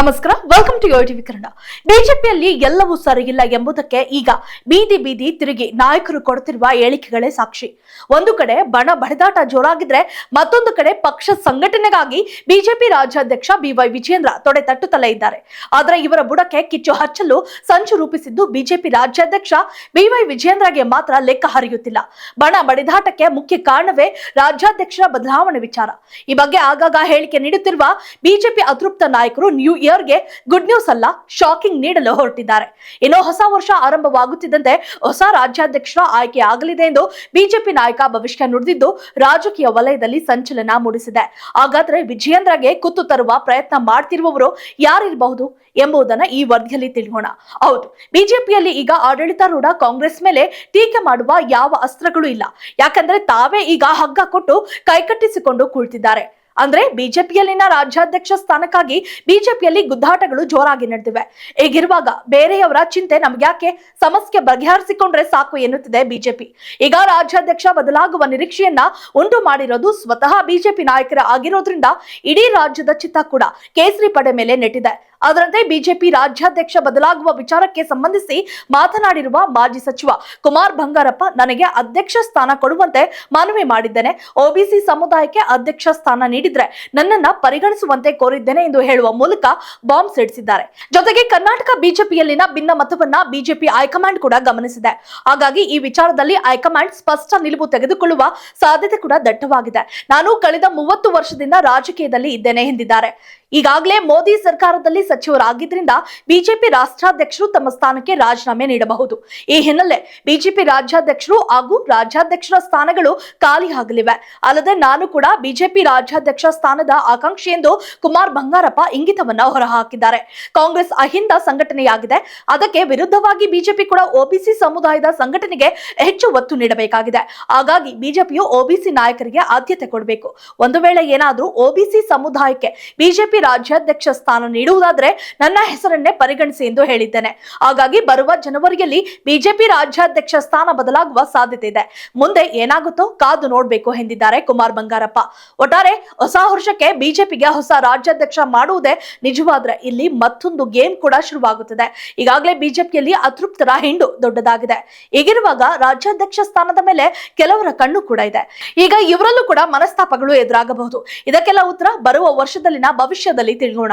ನಮಸ್ಕಾರ welcome to TV Kannada. ಬಿಜೆಪಿಯಲ್ಲಿ ಎಲ್ಲವೂ ಸರಿಯಿಲ್ಲ ಎಂಬುದಕ್ಕೆ ಈಗ ಬೀದಿ ಬೀದಿ ತಿರುಗಿ ನಾಯಕರು ಕೊಡುತ್ತಿರುವ ಹೇಳಿಕೆಗಳೇ ಸಾಕ್ಷಿ. ಒಂದು ಕಡೆ ಬಣ ಬಡಿದಾಟ ಜೋರಾಗಿದ್ರೆ ಮತ್ತೊಂದು ಕಡೆ ಪಕ್ಷ ಸಂಘಟನೆಗಾಗಿ ಬಿಜೆಪಿ ರಾಜ್ಯಾಧ್ಯಕ್ಷ ಬಿವೈ ವಿಜೇಂದ್ರ ತೊಡೆ ತಟ್ಟುತ್ತಲೇ ಇದ್ದಾರೆ. ಆದರೆ ಇವರ ಬುಡಕ್ಕೆ ಕಿಚ್ಚು ಹಚ್ಚಲು ಸಂಚು ರೂಪಿಸಿದ್ದು ಬಿಜೆಪಿ ರಾಜ್ಯಾಧ್ಯಕ್ಷ ಬಿವೈ ವಿಜೇಂದ್ರಗೆ ಮಾತ್ರ ಲೆಕ್ಕ ಹರಿಯುತ್ತಿಲ್ಲ. ಬಣ ಬಡಿದಾಟಕ್ಕೆ ಮುಖ್ಯ ಕಾರಣವೇ ರಾಜ್ಯಾಧ್ಯಕ್ಷರ ಬದಲಾವಣೆ ವಿಚಾರ. ಈ ಬಗ್ಗೆ ಆಗಾಗ ಹೇಳಿಕೆ ನೀಡುತ್ತಿರುವ ಬಿಜೆಪಿ ಅತೃಪ್ತ ನಾಯಕರು ನ್ಯೂ ಇಯರ್ಗೆ ಗುಡ್ ನ್ಯೂಸ್ ಅಲ್ಲ ಶಾಕಿಂಗ್ ನೀಡಲು ಹೊರಟಿದ್ದಾರೆ. ಇನ್ನು ಹೊಸ ವರ್ಷ ಆರಂಭವಾಗುತ್ತಿದ್ದಂತೆ ಹೊಸ ರಾಜ್ಯಾಧ್ಯಕ್ಷ ಆಯ್ಕೆ ಆಗಲಿದೆ ಎಂದು ಬಿಜೆಪಿ ನಾಯಕ ಭವಿಷ್ಯ ನುಡಿದಿದ್ದು ರಾಜಕೀಯ ವಲಯದಲ್ಲಿ ಸಂಚಲನ ಮೂಡಿಸಿದೆ. ಹಾಗಾದ್ರೆ ವಿಜಯೇಂದ್ರಗೆ ಕುತ್ತು ತರುವ ಪ್ರಯತ್ನ ಮಾಡ್ತಿರುವವರು ಯಾರಿರಬಹುದು ಎಂಬುದನ್ನ ಈ ವರದಿಯಲ್ಲಿ ತಿಳಿಯೋಣ ಹೌದು, ಬಿಜೆಪಿಯಲ್ಲಿ ಈಗ ಆಡಳಿತಾರೂಢ ಕಾಂಗ್ರೆಸ್ ಮೇಲೆ ಟೀಕೆ ಮಾಡುವ ಯಾವ ಅಸ್ತ್ರಗಳು ಇಲ್ಲ. ಯಾಕಂದ್ರೆ ತಾವೇ ಈಗ ಹಗ್ಗ ಕೊಟ್ಟು ಕೈಕಟ್ಟಿಸಿಕೊಂಡು ಕುಳಿತಿದ್ದಾರೆ. ಅಂದ್ರೆ ಬಿಜೆಪಿಯಲ್ಲಿನ ರಾಜ್ಯಾಧ್ಯಕ್ಷ ಸ್ಥಾನಕ್ಕಾಗಿ ಬಿಜೆಪಿಯಲ್ಲಿ ಗುದ್ದಾಟಗಳು ಜೋರಾಗಿ ನಡೆದಿವೆ. ಹೀಗಿರುವಾಗ ಬೇರೆಯವರ ಚಿಂತೆ ನಮ್ಗ್ಯಾಕೆ? ಸಮಸ್ಯೆ ಬಗೆಹರಿಸಿಕೊಂಡ್ರೆ ಸಾಕು ಎನ್ನುತ್ತಿದೆ ಬಿಜೆಪಿ. ಈಗ ರಾಜ್ಯಾಧ್ಯಕ್ಷ ಬದಲಾಗುವ ನಿರೀಕ್ಷೆಯನ್ನ ಉಂಟು ಮಾಡಿರೋದು ಸ್ವತಃ ಬಿಜೆಪಿ ನಾಯಕರ ಆಗಿರೋದ್ರಿಂದ ಇಡೀ ರಾಜ್ಯದ ಚಿತ್ತ ಕೂಡ ಕೇಸರಿ ಪಡೆ ಮೇಲೆ ನೆಟ್ಟಿದೆ. ಅದರಂತೆ ಬಿಜೆಪಿ ರಾಜ್ಯಾಧ್ಯಕ್ಷ ಬದಲಾಗುವ ವಿಚಾರಕ್ಕೆ ಸಂಬಂಧಿಸಿ ಮಾತನಾಡಿರುವ ಮಾಜಿ ಸಚಿವ ಕುಮಾರ್ ಬಂಗಾರಪ್ಪ, ನನಗೆ ಅಧ್ಯಕ್ಷ ಸ್ಥಾನ ಕೊಡುವಂತೆ ಮನವಿ ಮಾಡಿದ್ದೇನೆ. ಒಬಿಸಿ ಸಮುದಾಯಕ್ಕೆ ಅಧ್ಯಕ್ಷ ಸ್ಥಾನ ನೀಡಿದ್ರೆ ನನ್ನನ್ನ ಪರಿಗಣಿಸುವಂತೆ ಕೋರಿದ್ದೇನೆ ಎಂದು ಹೇಳುವ ಮೂಲಕ ಬಾಂಬ್ ಸಿಡಿಸಿದ್ದಾರೆ. ಜೊತೆಗೆ ಕರ್ನಾಟಕ ಬಿಜೆಪಿಯಲ್ಲಿನ ಭಿನ್ನ ಮತವನ್ನ ಬಿಜೆಪಿ ಹೈಕಮಾಂಡ್ ಕೂಡ ಗಮನಿಸಿದೆ. ಹಾಗಾಗಿ ಈ ವಿಚಾರದಲ್ಲಿ ಹೈಕಮಾಂಡ್ ಸ್ಪಷ್ಟ ನಿಲುವು ತೆಗೆದುಕೊಳ್ಳುವ ಸಾಧ್ಯತೆ ಕೂಡ ದಟ್ಟವಾಗಿದೆ. ನಾನು ಕಳೆದ ಮೂವತ್ತು ವರ್ಷದಿಂದ ರಾಜಕೀಯದಲ್ಲಿ ಇದ್ದೇನೆ ಎಂದಿದ್ದಾರೆ. ಈಗಾಗಲೇ ಮೋದಿ ಸರ್ಕಾರದಲ್ಲಿ ಸಚಿವರಾಗಿದ್ರಿಂದ ಬಿಜೆಪಿ ರಾಷ್ಟ್ರಾಧ್ಯಕ್ಷರು ತಮ್ಮ ಸ್ಥಾನಕ್ಕೆ ರಾಜೀನಾಮೆ ನೀಡಬಹುದು. ಈ ಹಿನ್ನೆಲೆ ಬಿಜೆಪಿ ರಾಜ್ಯಾಧ್ಯಕ್ಷರು ಹಾಗೂ ರಾಜ್ಯಾಧ್ಯಕ್ಷರ ಸ್ಥಾನಗಳು ಖಾಲಿಯಾಗಲಿವೆ ಅಲ್ಲದೆ ನಾನು ಕೂಡ ಬಿಜೆಪಿ ರಾಜ್ಯಾಧ್ಯಕ್ಷ ಸ್ಥಾನದ ಆಕಾಂಕ್ಷಿ ಎಂದು ಕುಮಾರ್ ಬಂಗಾರಪ್ಪ ಇಂಗಿತವನ್ನ ಹೊರಹಾಕಿದ್ದಾರೆ. ಕಾಂಗ್ರೆಸ್ ಅಹಿಂದ ಸಂಘಟನೆಯಾಗಿದೆ. ಅದಕ್ಕೆ ವಿರುದ್ಧವಾಗಿ ಬಿಜೆಪಿ ಕೂಡ ಒಬಿಸಿ ಸಮುದಾಯದ ಸಂಘಟನೆಗೆ ಹೆಚ್ಚು ಒತ್ತು ನೀಡಬೇಕಾಗಿದೆ. ಹಾಗಾಗಿ ಬಿಜೆಪಿಯು ಒಬಿಸಿ ನಾಯಕರಿಗೆ ಆದ್ಯತೆ ಕೊಡಬೇಕು. ಒಂದು ವೇಳೆ ಏನಾದರೂ ಒಬಿಸಿ ಸಮುದಾಯಕ್ಕೆ ಬಿಜೆಪಿ ರಾಜ್ಯಾಧ್ಯಕ್ಷ ಸ್ಥಾನ ನೀಡುವುದಾದ್ರೆ ನನ್ನ ಹೆಸರನ್ನೇ ಪರಿಗಣಿಸಿ ಎಂದು ಹೇಳಿದ್ದೇನೆ. ಹಾಗಾಗಿ ಬರುವ ಜನವರಿಯಲ್ಲಿ ಬಿಜೆಪಿ ರಾಜ್ಯಾಧ್ಯಕ್ಷ ಸ್ಥಾನ ಬದಲಾಗುವ ಸಾಧ್ಯತೆ ಇದೆ. ಮುಂದೆ ಏನಾಗುತ್ತೋ ಕಾದು ನೋಡಬೇಕು ಎಂದಿದ್ದಾರೆ ಕುಮಾರ್ ಬಂಗಾರಪ್ಪ. ಒಟ್ಟಾರೆ ಹೊಸ ವರ್ಷಕ್ಕೆ ಬಿಜೆಪಿಗೆ ಹೊಸ ರಾಜ್ಯಾಧ್ಯಕ್ಷ ಮಾಡುವುದೇ ನಿಜವಾದ್ರೆ ಇಲ್ಲಿ ಮತ್ತೊಂದು ಗೇಮ್ ಕೂಡ ಶುರುವಾಗುತ್ತದೆ. ಈಗಾಗಲೇ ಬಿಜೆಪಿಯಲ್ಲಿ ಅತೃಪ್ತರ ಹಿಂಡು ದೊಡ್ಡದಾಗಿದೆ. ಹೀಗಿರುವಾಗ ರಾಜ್ಯಾಧ್ಯಕ್ಷ ಸ್ಥಾನದ ಮೇಲೆ ಕೆಲವರ ಕಣ್ಣು ಕೂಡ ಇದೆ. ಈಗ ಇವರಲ್ಲೂ ಕೂಡ ಮನಸ್ತಾಪಗಳು ಎದುರಾಗಬಹುದು. ಇದಕ್ಕೆಲ್ಲ ಉತ್ತರ ಬರುವ ವರ್ಷದಲ್ಲಿನ ಭವಿಷ್ಯದಲ್ಲಿ ತಿಳಿಯೋಣ.